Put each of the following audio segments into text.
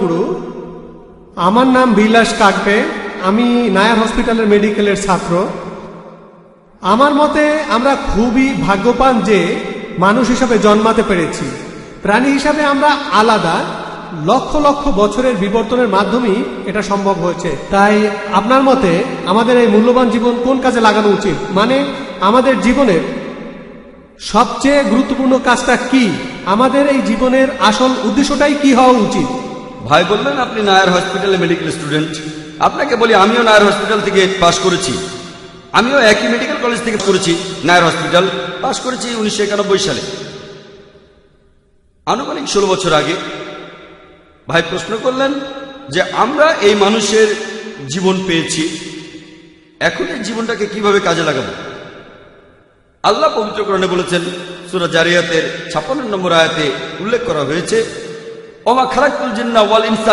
গুরু, আমার নাম বিলাস কাকবে আমি নায়ার হসপিটালের মেডিকেলের ছাত্র। আমার মতে আমরা খুবই ভাগ্যবান যে মানুষ হিসাবে জন্মাতে পেরেছি। প্রাণী হিসাবে আমরা আলাদা, লক্ষ লক্ষ বছরের বিবর্তনের মাধ্যমেই এটা সম্ভব হয়েছে। তাই আপনার মতে আমাদের এই মূল্যবান জীবন কোন কাজে লাগানো উচিত? মানে আমাদের জীবনের সবচেয়ে গুরুত্বপূর্ণ কাজটা কি? আমাদের এই জীবনের আসল উদ্দেশ্যটাই কি হওয়া উচিত? ভাই বললেন, আপনি নায়ার হসপিটালে মেডিকেল স্টুডেন্ট আপনাকে বলি, আমিও নায়ার হসপিটাল থেকে পাশ করেছি। আমিও একই মেডিকেল কলেজ থেকে করেছি নায়ার হসপিটাল। পাশ করেছি উনিশশো একানব্বই সালে। আনুমানিক ষোলো বছর আগে ভাই প্রশ্ন করলেন যে, আমরা এই মানুষের জীবন পেয়েছি। এখন এই জীবনটাকে কীভাবে কাজে লাগাবো? আল্লাহ পবিত্রকরণে বলেছেন, সুরা জারিয়াতের ছাপ্পান্ন নম্বর আয়াতে উল্লেখ করা হয়েছে জিন্না ওয়াল ইনসা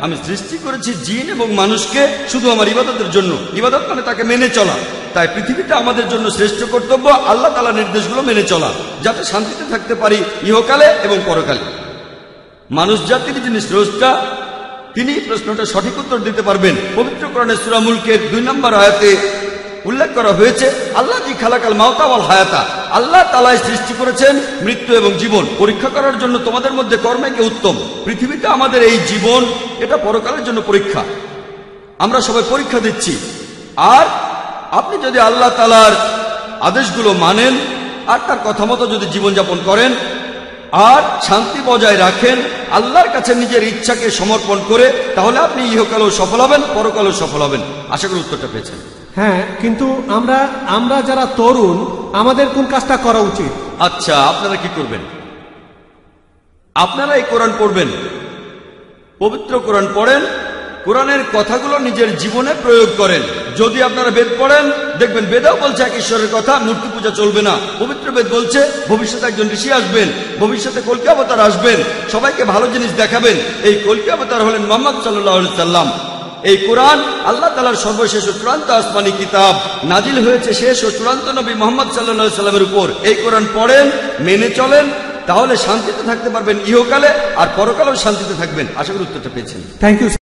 আমি সৃষ্টি করেছি জিন এবং মানুষকে শুধু আমার ইবাদতের জন্য। ইবাদত মানে তাকে মেনে চলা। তাই পৃথিবীটা আমাদের জন্য শ্রেষ্ঠ কর্তব্য, আল্লাহ তালা নির্দেশগুলো মেনে চলা, যাতে শান্তিতে থাকতে পারি ইহকালে এবং পরকালে। মানুষ জাতির যিনি স্রষ্টা, তিনি প্রশ্নটা সঠিক উত্তর দিতে পারবেন। পবিত্র করণের সুরামুলকের দুই নম্বর আয়াতে উল্লেখ করা হয়েছে, আল্লাহ জি খালাকাল মাওতাওয়াল হায়াতা? আল্লাহ তালাই সৃষ্টি করেছেন মৃত্যু এবং জীবন। পরীক্ষা করার জন্য তোমাদের মধ্যে কর্মে কে উত্তম? পৃথিবীতে আমাদের এই জীবন, এটা পরকালের জন্য পরীক্ষা। আমরা সবাই পরীক্ষা দিচ্ছি। আর আপনি যদি আল্লাহ তালার আদেশগুলো মানেন, আর তার কথা মতো যদি জীবনযাপন করেন, আর শান্তি বজায় রাখেন, আল্লাহর কাছে নিজের ইচ্ছাকে সমর্পণ করে, তাহলে আপনি ইহকালেও সফল হবেন, পরকালেও সফল হবেন। আশা করি উত্তরটা পেয়েছেন। হ্যাঁ কিন্তু আমরা আমরা যারা তরুণ, আমাদের কোন কাজটা করা উচিত? আচ্ছা আপনারা কি করবেন? আপনারা এই কোরআন পড়বেন। পবিত্র কোরআন পড়েন, কোরআনের কথাগুলো নিজের জীবনে প্রয়োগ করেন। যদি আপনারা বেদ পড়েন, দেখবেন বেদাও বলছে এক ঈশ্বরের কথা, মূর্তি পূজা চলবে না। পবিত্র বেদ বলছে, ভবিষ্যতে একজন ঋষি আসবেন, ভবিষ্যতে কলকি অবতার আসবেন। সবাইকে ভালো জিনিস দেখাবেন। এই কলকি অবতার হলেন মোহাম্মদ সাল্লাহ সাল্লাম। এই কোরআন আল্লাহ তালার সর্বশেষ ও চূড়ান্ত আসমানি কিতাব নাজিল হয়েছে শেষ ও চূড়ান্ত নবী মোহাম্মদ সাল্লাহ সাল্লামের উপর। এই কোরআন পড়েন, মেনে চলেন, তাহলে শান্তিতে থাকতে পারবেন ইহকালে আর পরকালেও শান্তিতে থাকবেন। আশা করি উত্তরটা পেয়েছেন। Thank you